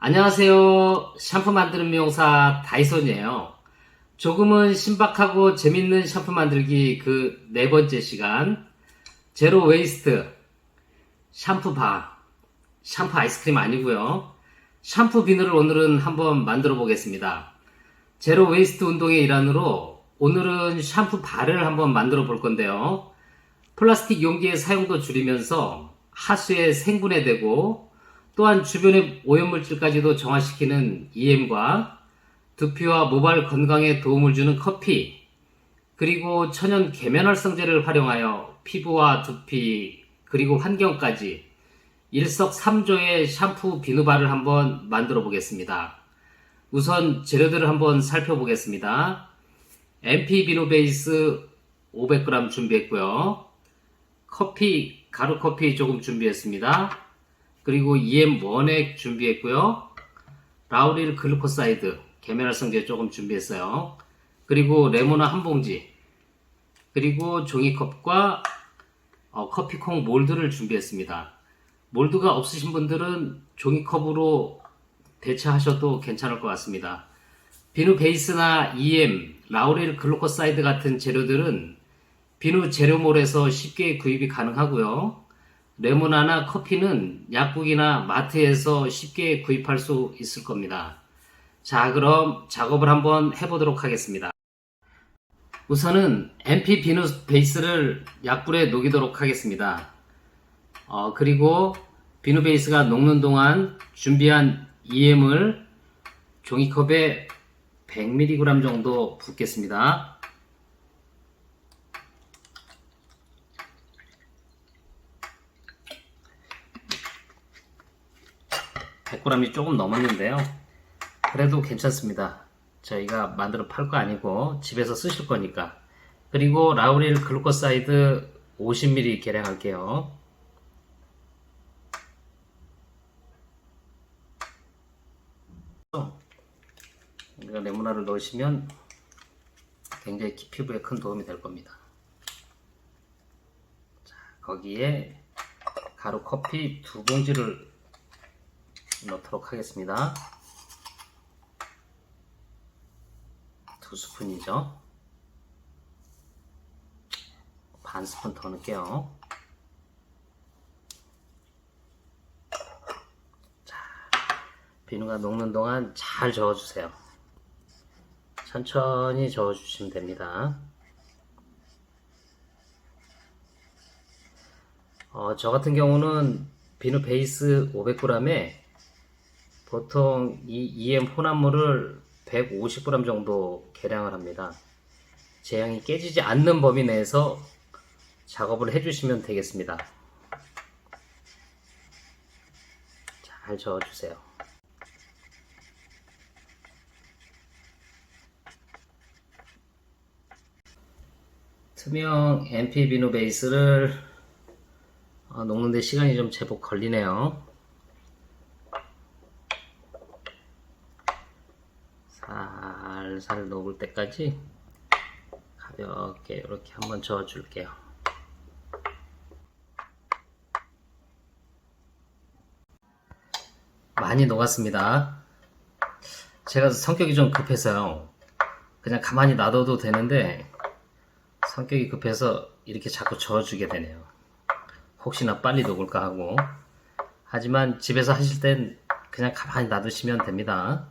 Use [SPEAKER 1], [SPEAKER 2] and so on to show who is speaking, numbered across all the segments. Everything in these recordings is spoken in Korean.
[SPEAKER 1] 안녕하세요. 샴푸 만드는 미용사 다이손이에요. 조금은 신박하고 재밌는 샴푸 만들기 그 네 번째 시간. 제로 웨이스트 샴푸 바. 샴푸 아이스크림 아니고요. 샴푸 비누를 오늘은 한번 만들어 보겠습니다. 제로 웨이스트 운동의 일환으로 오늘은 샴푸 바를 한번 만들어 볼 건데요. 플라스틱 용기의 사용도 줄이면서 하수에 생분해되고 또한 주변의 오염물질까지도 정화시키는 EM과 두피와 모발 건강에 도움을 주는 커피 그리고 천연 계면활성제를 활용하여 피부와 두피 그리고 환경까지 일석삼조의 샴푸 비누바를 한번 만들어 보겠습니다. 우선 재료들을 한번 살펴보겠습니다. MP 비누 베이스 500g 준비했고요. 커피, 가루 커피 조금 준비했습니다. 그리고 EM 원액 준비했고요. 라우릴 글루코사이드, 계면활성제 조금 준비했어요. 그리고 레모나 한 봉지, 그리고 종이컵과 어, 커피콩 몰드를 준비했습니다. 몰드가 없으신 분들은 종이컵으로 대체하셔도 괜찮을 것 같습니다. 비누 베이스나 EM, 라우릴 글루코사이드 같은 재료들은 비누 재료몰에서 쉽게 구입이 가능하고요. 레모나나 커피는 약국이나 마트에서 쉽게 구입할 수 있을 겁니다. 자, 그럼 작업을 한번 해보도록 하겠습니다. 우선은 MP 비누 베이스를 약불에 녹이도록 하겠습니다. 어, 그리고 비누 베이스가 녹는 동안 준비한 EM을 종이컵에 100mg 정도 붓겠습니다. 100g이 조금 넘었는데요. 그래도 괜찮습니다. 저희가 만들어 팔 거 아니고 집에서 쓰실 거니까. 그리고 라우릴 글루코사이드 50ml 계량할게요. 우리가 레모나를 넣으시면 굉장히 피부에 큰 도움이 될 겁니다. 자, 거기에 가루 커피 두 봉지를 넣도록 하겠습니다. 두 스푼이죠. 반 스푼 더 넣을게요. 자, 비누가 녹는 동안 잘 저어주세요. 천천히 저어주시면 됩니다. 어, 저 같은 경우는 비누 베이스 500g에 보통 이 EM 혼합물을 150g 정도 계량을 합니다. 제형이 깨지지 않는 범위 내에서 작업을 해주시면 되겠습니다. 잘 저어주세요. 투명 MP 비누 베이스를 어, 녹는데 시간이 좀 제법 걸리네요. 살살 녹을 때까지 가볍게 이렇게 한번 저어 줄게요. 많이 녹았습니다. 제가 성격이 좀 급해서요. 그냥 가만히 놔둬도 되는데 성격이 급해서 이렇게 자꾸 저어주게 되네요. 혹시나 빨리 녹을까 하고. 하지만 집에서 하실 땐 그냥 가만히 놔두시면 됩니다.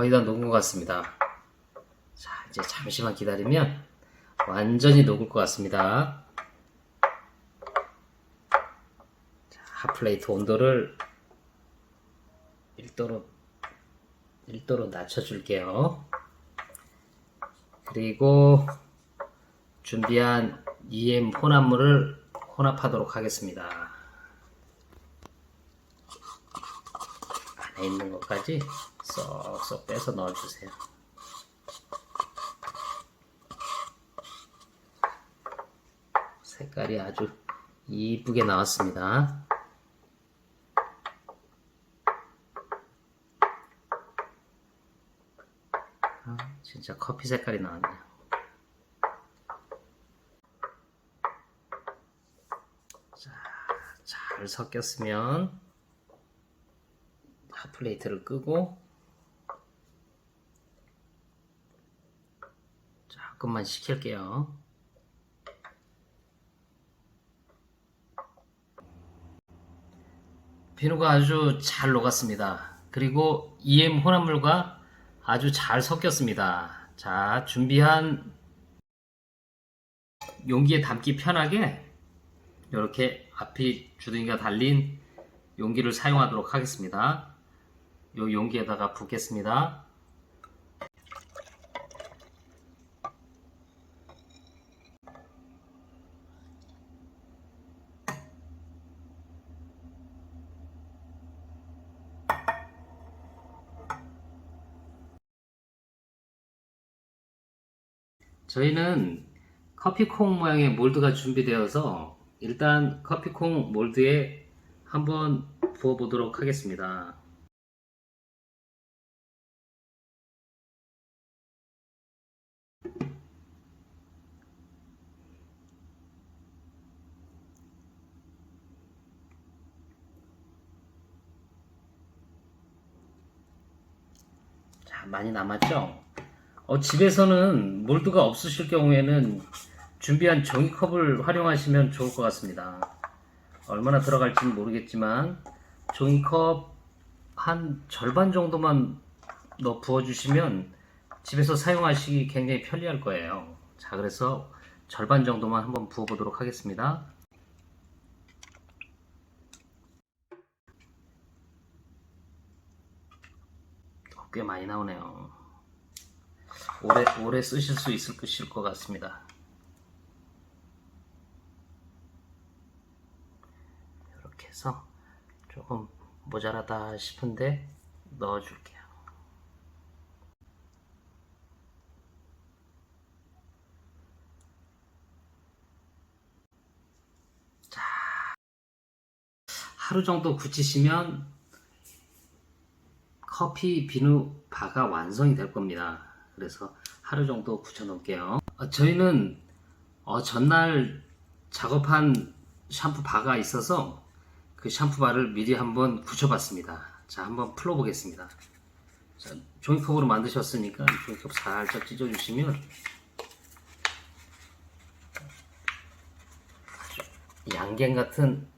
[SPEAKER 1] 거의 다 녹은 것 같습니다. 자, 이제 잠시만 기다리면 완전히 녹을 것 같습니다. 자, 핫플레이트 온도를 1도로 1도로 낮춰줄게요. 그리고 준비한 EM 혼합물을 혼합하도록 하겠습니다. 안에 있는 것까지 쏙쏙 빼서 넣어주세요. 색깔이 아주 이쁘게 나왔습니다. 아, 진짜 커피 색깔이 나왔네요. 잘 섞였으면 핫플레이트를 끄고 조금만 식힐게요. 비누가 아주 잘 녹았습니다. 그리고 EM 혼합물과 아주 잘 섞였습니다. 자, 준비한 용기에 담기 편하게 이렇게 앞이 주둥이가 달린 용기를 사용하도록 하겠습니다. 이 용기에다가 붓겠습니다. 저희는 커피콩 모양의 몰드가 준비되어서 일단 커피콩 몰드에 한번 부어 보도록 하겠습니다. 자, 많이 남았죠? 어, 집에서는 몰드가 없으실 경우에는 준비한 종이컵을 활용하시면 좋을 것 같습니다. 얼마나 들어갈지는 모르겠지만 종이컵 한 절반 정도만 넣어 부어주시면 집에서 사용하시기 굉장히 편리할 거예요. 자, 그래서 절반 정도만 한번 부어보도록 하겠습니다. 어, 꽤 많이 나오네요. 오래, 오래 쓰실 수 있을 것일 것 같습니다. 이렇게 해서 조금 모자라다 싶은데 넣어줄게요. 자, 하루 정도 굳히시면 커피 비누 바가 완성이 될 겁니다. 그래서 하루 정도 굳혀 놓을게요. 어, 저희는 어, 전날 작업한 샴푸 바가 있어서 그 샴푸 바를 미리 한번 굳혀봤습니다. 자, 한번 풀어보겠습니다. 자, 종이컵으로 만드셨으니까 종이컵 살짝 찢어주시면 양갱 같은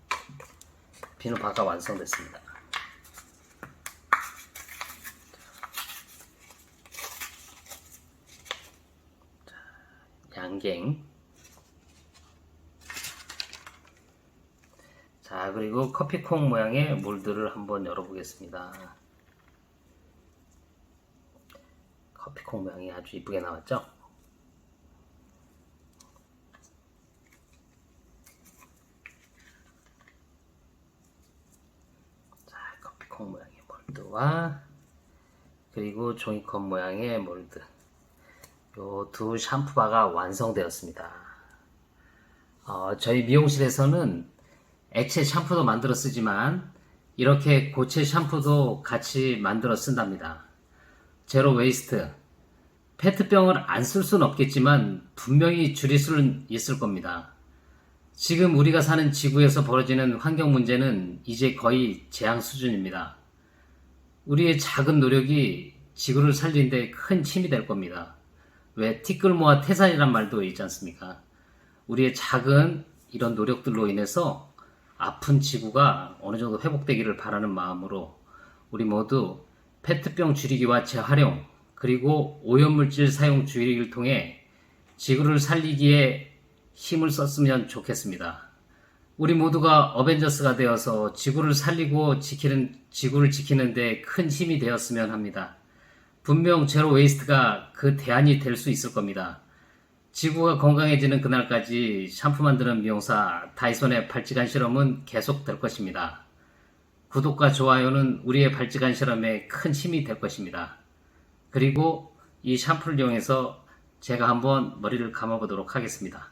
[SPEAKER 1] 비누 바가 완성됐습니다. 양갱. 자, 그리고 커피콩 모양의 몰드를 한번 열어보겠습니다. 커피콩 모양이 아주 이쁘게 나왔죠? 자, 커피콩 모양의 몰드와 그리고 종이컵 모양의 몰드. 요두 샴푸바가 완성되었습니다. 어, 저희 미용실에서는 액체 샴푸도 만들어 쓰지만 이렇게 고체 샴푸도 같이 만들어 쓴답니다. 제로 웨이스트. 페트병을 안 쓸 수는 없겠지만 분명히 줄일 수는 있을 겁니다. 지금 우리가 사는 지구에서 벌어지는 환경 문제는 이제 거의 재앙 수준입니다. 우리의 작은 노력이 지구를 살리는데 큰 힘이 될 겁니다. 왜 티끌 모아 태산이란 말도 있지 않습니까? 우리의 작은 이런 노력들로 인해서 아픈 지구가 어느 정도 회복되기를 바라는 마음으로 우리 모두 페트병 줄이기와 재활용 그리고 오염물질 사용 줄이기를 통해 지구를 살리기에 힘을 썼으면 좋겠습니다. 우리 모두가 어벤져스가 되어서 지구를 살리고 지키는 지구를 지키는데 큰 힘이 되었으면 합니다. 분명 제로 웨이스트가 그 대안이 될 수 있을 겁니다. 지구가 건강해지는 그날까지 샴푸 만드는 미용사 다이손의 발찌간 실험은 계속될 것입니다. 구독과 좋아요는 우리의 발찌간 실험에 큰 힘이 될 것입니다. 그리고 이 샴푸를 이용해서 제가 한번 머리를 감아보도록 하겠습니다.